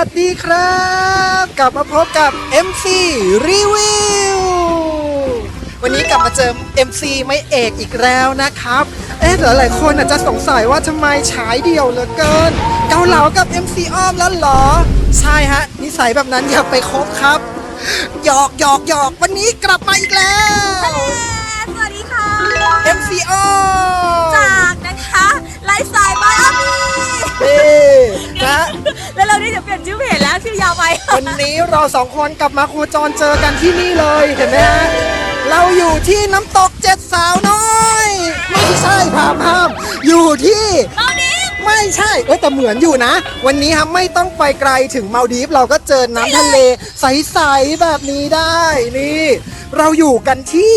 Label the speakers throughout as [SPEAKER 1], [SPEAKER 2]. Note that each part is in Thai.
[SPEAKER 1] สวัสดีครับ กลับมาพบกับ MC Review วันนี้กลับมาเจอ MC ไม่เอกอีกแล้วนะครับ เอ๊ะหลายๆคนอาจจะสงสัยว่าทำไมฉายเดี่ยวเหลือเกิน เกาเหลากับ MC อ้อมแล้วเหรอ ใช่ฮะ นิสัยแบบนั้นอย่าไปคบครับหยอกหยอกหยอกวันนี้กลับมาอีกแล้ว
[SPEAKER 2] สวัสดีค่ะ
[SPEAKER 1] MC อ้อม
[SPEAKER 2] ชื่อเพจแล้วชื่อยาวไป
[SPEAKER 1] วันนี้เราสองคนกลับมาโคจรเจอกันที่นี่เลยเห็นไหมฮะเราอยู่ที่น้ำตกเจ็ดสาวน้อย ไม่ใช่พามพามอยู่ที่
[SPEAKER 2] ตอนนี้
[SPEAKER 1] ไม่ใช่เอ้ยแต่เหมือนอยู่นะ วันนี้ครับไม่ต้องไปไกลถึงมาดีฟเราก็เจอน้ำทะเลใส ๆ แบบนี้ได้นี่ เราอยู่กันที่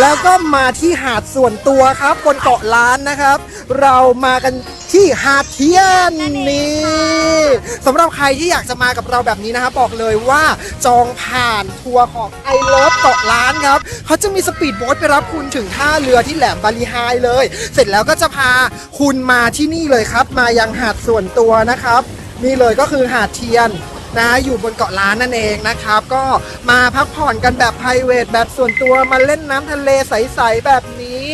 [SPEAKER 1] แล้วก็มาที่หาดส่วนตัวครับบนเกาะล้านนะครับ เรามากันที่หาดเทียนนี่สำหรับใครที่อยากจะมากับเราแบบนี้นะครับบอกเลยว่าจองผ่านทัวร์ของไอเลิฟเกาะล้านครับเขาจะมีสปีดโบ๊ทไปรับคุณถึงท่าเรือที่แหลมบาลีไฮเลย เสร็จแล้วก็จะพาคุณมาที่นี่เลยครับ มายังหาดส่วนตัวนะครับนี่เลยก็คือหาดเทียน นะ อยู่บนเกาะล้านนั่นเองนะครับ ก็มาพักผ่อนกันแบบ p r i v a t แบบส่วนตัวมาเล่นน้ำทะเลใส ๆ แบบนี้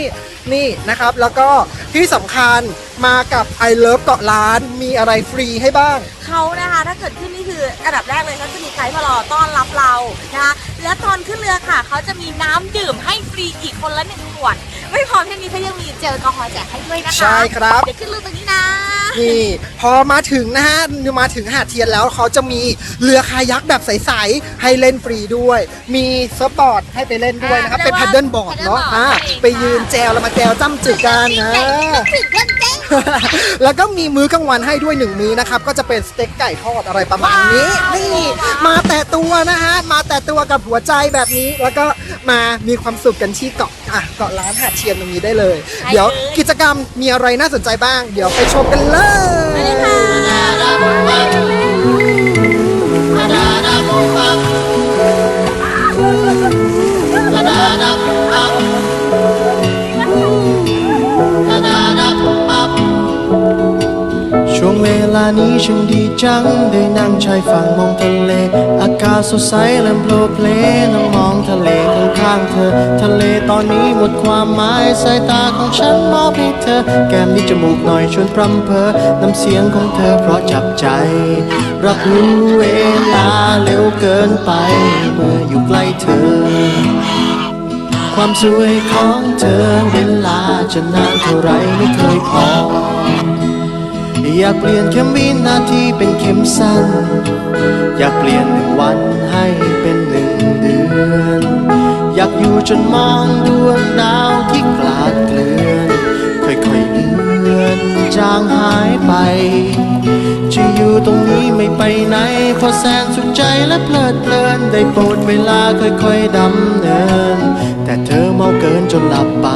[SPEAKER 1] นี่นะครับ แล้วก็ที่สำคัญมากับ I Love เกาะล้านมีอะไรฟรีให้บ้าง
[SPEAKER 2] เขานะคะถ้าเกิดขึ้นนี่คืออันดับแรกเลยเขาจะมีไกด์มารอต้อนรับเรานะคะและตอนขึ้นเรือค่ะ เขาจะมีน้ำดื่มให้ฟรีอีกคนละหนึ่งขวด ไม่พอแค่นี้เขายังมีเจลแอลกอฮอล์แจกให้ด้วยนะคะ
[SPEAKER 1] ใช่ครับ
[SPEAKER 2] เดี๋ยวขึ้นเรือตรงนี้นะ
[SPEAKER 1] นี่พอมาถึงนะฮะมาถึงหาดเทียนแล้วเขาจะมีเรือคายักแบบใสๆให้เล่นฟรีด้วย มีเซิร์ฟบอร์ดให้ไปเล่นด้วยนะครับ เป็นแพดเดิลบอร์ดเนาะอ่าไปยืนแจวแล้วมาแจวจ้ำจึกกันนะ
[SPEAKER 2] ถึงเรื่องเจ๊ง
[SPEAKER 1] แล้วก็มีมื้อกลางวันให้ด้วยหนึ่งมื้อนะครับ ก็จะเป็นสเต็กไก่ทอดอะไรประมาณนี้
[SPEAKER 2] ว้าว
[SPEAKER 1] นี่ มาแต่ตัวนะฮะ มาแต่ตัวกับหัวใจแบบนี้แล้วก็ มามีความสุขกันที่เกาะอะเกาะล้านหาดเชียนตรงนี้ได้เลย เดี๋ยวกิจกรรมมีอะไรน่าสนใจบ้าง เดี๋ยวไปชมกันเลย
[SPEAKER 3] นี้ฉันดีจัง ได้นั่งชายฝั่งมองทะเล อากาศสดใสลมโปรเพลนั่งมองทะเลข้างๆเธอ ทะเลตอนนี้หมดความหมาย สายตาของฉันมอบให้เธอ แก้มนี้จมูกหน่อยชวนพรำเพอ น้ำเสียงของเธอเพราะจับใจ รับรู้เวลาเร็วเกินไป เมื่ออยู่ใกล้เธอ ความสวยของเธอเวลาจะนานเท่าไรไม่เคยพอ อยากเปลี่ยนเข็มวินาทีเป็นเข็มสั้น อยากเปลี่ยนหนึ่งวันให้เป็นหนึ่งเดือน อยากอยู่จนมองดวงดาวที่กลาดเกลื่อน ค่อยๆเลือนจางหายไป จะอยู่ตรงนี้ไม่ไปไหนเพราะแสนสุขใจและเพลิดเพลิน ได้โปรดเวลาค่อยๆดำเนิน แต่เธอเมาเกินจนหลับไป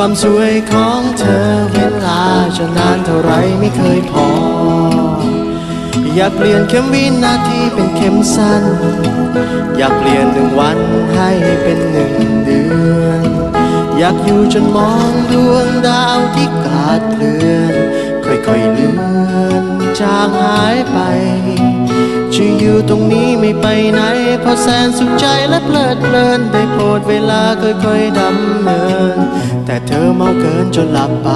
[SPEAKER 3] ความสวยของเธอเวลาจะนานเท่าไรไม่เคยพอ อยากเปลี่ยนเข็มวินาทีเป็นเข็มสั้น อยากเปลี่ยนหนึ่งวันให้เป็นหนึ่งเดือน อยากอยู่จนมองดวงดาวที่กลาดเคลื่อน ค่อยๆเลือนจางหายไป จะอยู่ตรงนี้ไม่ไปไหน เพราะแสนสุขใจและเพลิดเพลินได้โปรดเวลาค่อยๆดำเนิน แต่เธอเมาเกินจนหลับไป